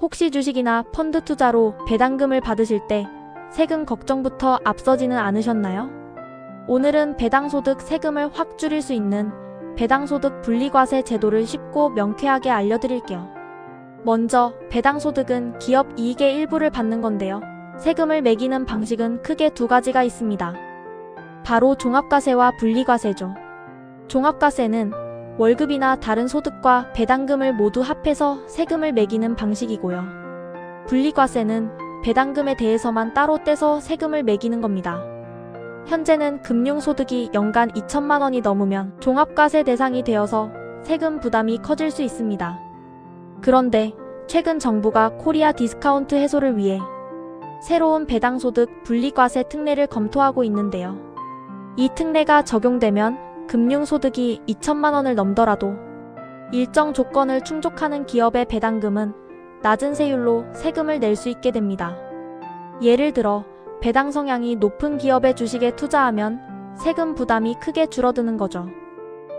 혹시 주식이나 펀드 투자로 배당금을 받으실 때 세금 걱정부터 앞서지는 않으셨나요? 오늘은 배당소득 세금을 확 줄일 수 있는 배당소득 분리과세 제도를 쉽고 명쾌하게 알려드릴게요. 먼저 배당소득은 기업 이익의 일부를 받는 건데요. 세금을 매기는 방식은 크게 두 가지가 있습니다. 바로 종합과세와 분리과세죠. 종합과세는 월급이나 다른 소득과 배당금을 모두 합해서 세금을 매기는 방식이고요. 분리과세는 배당금에 대해서만 따로 떼서 세금을 매기는 겁니다. 현재는 금융소득이 연간 2천만 원이 넘으면 종합과세 대상이 되어서 세금 부담이 커질 수 있습니다. 그런데 최근 정부가 코리아 디스카운트 해소를 위해 새로운 배당소득 분리과세 특례를 검토하고 있는데요. 이 특례가 적용되면 금융소득이 2천만 원을 넘더라도 일정 조건을 충족하는 기업의 배당금은 낮은 세율로 세금을 낼 수 있게 됩니다. 예를 들어 배당 성향이 높은 기업의 주식에 투자하면 세금 부담이 크게 줄어드는 거죠.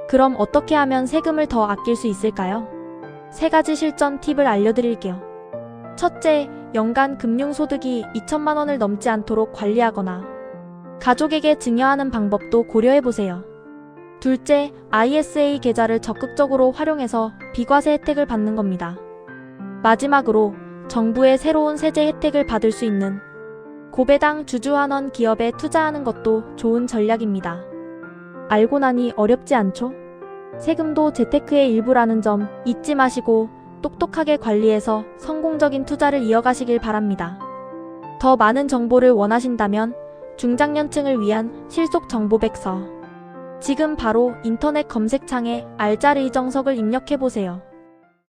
그럼 어떻게 하면 세금을 더 아낄 수 있을까요? 세 가지 실전 팁을 알려드릴게요. 첫째, 연간 금융소득이 2천만 원을 넘지 않도록 관리하거나 가족에게 증여하는 방법도 고려해보세요. 둘째, ISA 계좌를 적극적으로 활용해서 비과세 혜택을 받는 겁니다. 마지막으로 정부의 새로운 세제 혜택을 받을 수 있는 고배당 주주환원 기업에 투자하는 것도 좋은 전략입니다. 알고 나니 어렵지 않죠? 세금도 재테크의 일부라는 점 잊지 마시고 똑똑하게 관리해서 성공적인 투자를 이어가시길 바랍니다. 더 많은 정보를 원하신다면 중장년층을 위한 실속 정보백서 지금 바로 인터넷 검색창에 알짜리 정석을 입력해보세요.